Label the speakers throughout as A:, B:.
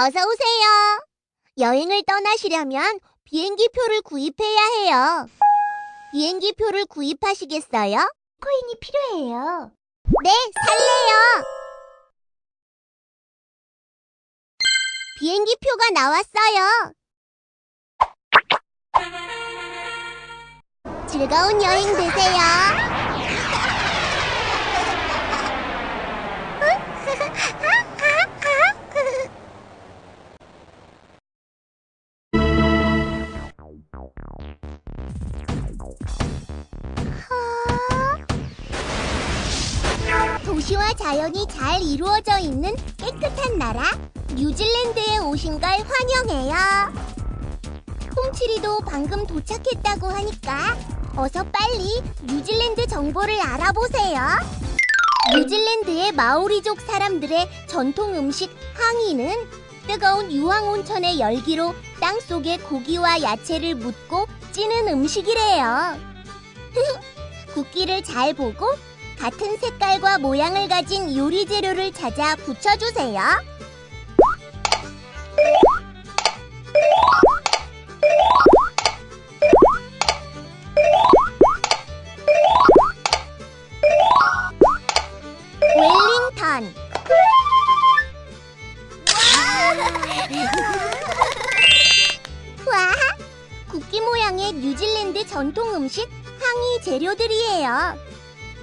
A: 어서 오세요. 여행을 떠나시려면 비행기 표를 구입해야 해요. 비행기 표를 구입하시겠어요? 코인이 필요해요. 네, 살래요. 비행기 표가 나왔어요. 즐거운 여행 되세요. 도시와 자연이 잘 이루어져 있는 깨끗한 나라 뉴질랜드에 오신 걸 환영해요. 홈치리도 방금 도착했다고 하니까 어서 빨리 뉴질랜드 정보를 알아보세요. 뉴질랜드의 마오리족 사람들의 전통 음식 항이는 뜨거운 유황 온천의 열기로 땅 속에 고기와 야채를 묻고 찌는 음식이래요. 국기를 잘 보고 같은 색깔과 모양을 가진 요리 재료를 찾아 붙여주세요. 웰링턴 국기 모양의 뉴질랜드 전통 음식 항이 재료들이에요.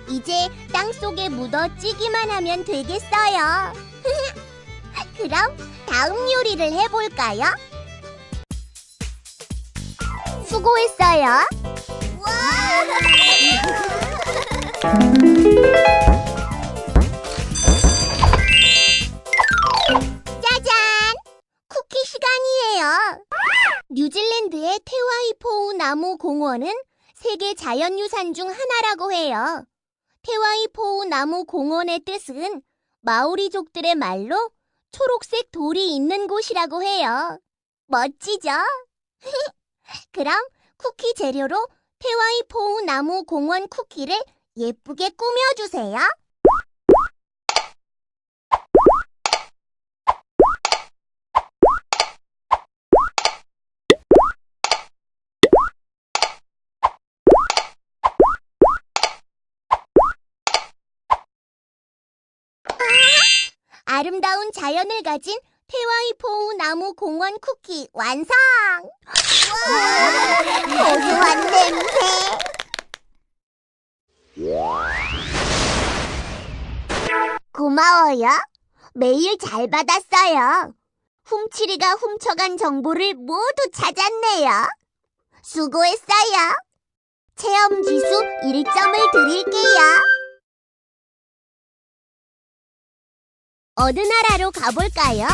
A: 이제 땅 속에 묻어 찌기만 하면 되겠어요. 그럼 다음 요리를 해볼까요? 수고했어요. 짜 뉴질랜드의 테와이포우 나무 공원은 세계 자연유산 중 하나라고 해요. 테와이포우 나무 공원의 뜻은 마오리족들의 말로 초록색 돌이 있는 곳이라고 해요. 멋지죠? 그럼 쿠키 재료로 테와이포우 나무 공원 쿠키를 예쁘게 꾸며주세요. 아름다운 자연을 가진 테와이포우 나무 공원 쿠키 완성! 고소한 냄새! 고마워요. 메일 잘 받았어요. 훔치리가 훔쳐간 정보를 모두 찾았네요. 수고했어요. 체험 지수 1점을 드릴게요. 어느 나라로 가볼까요?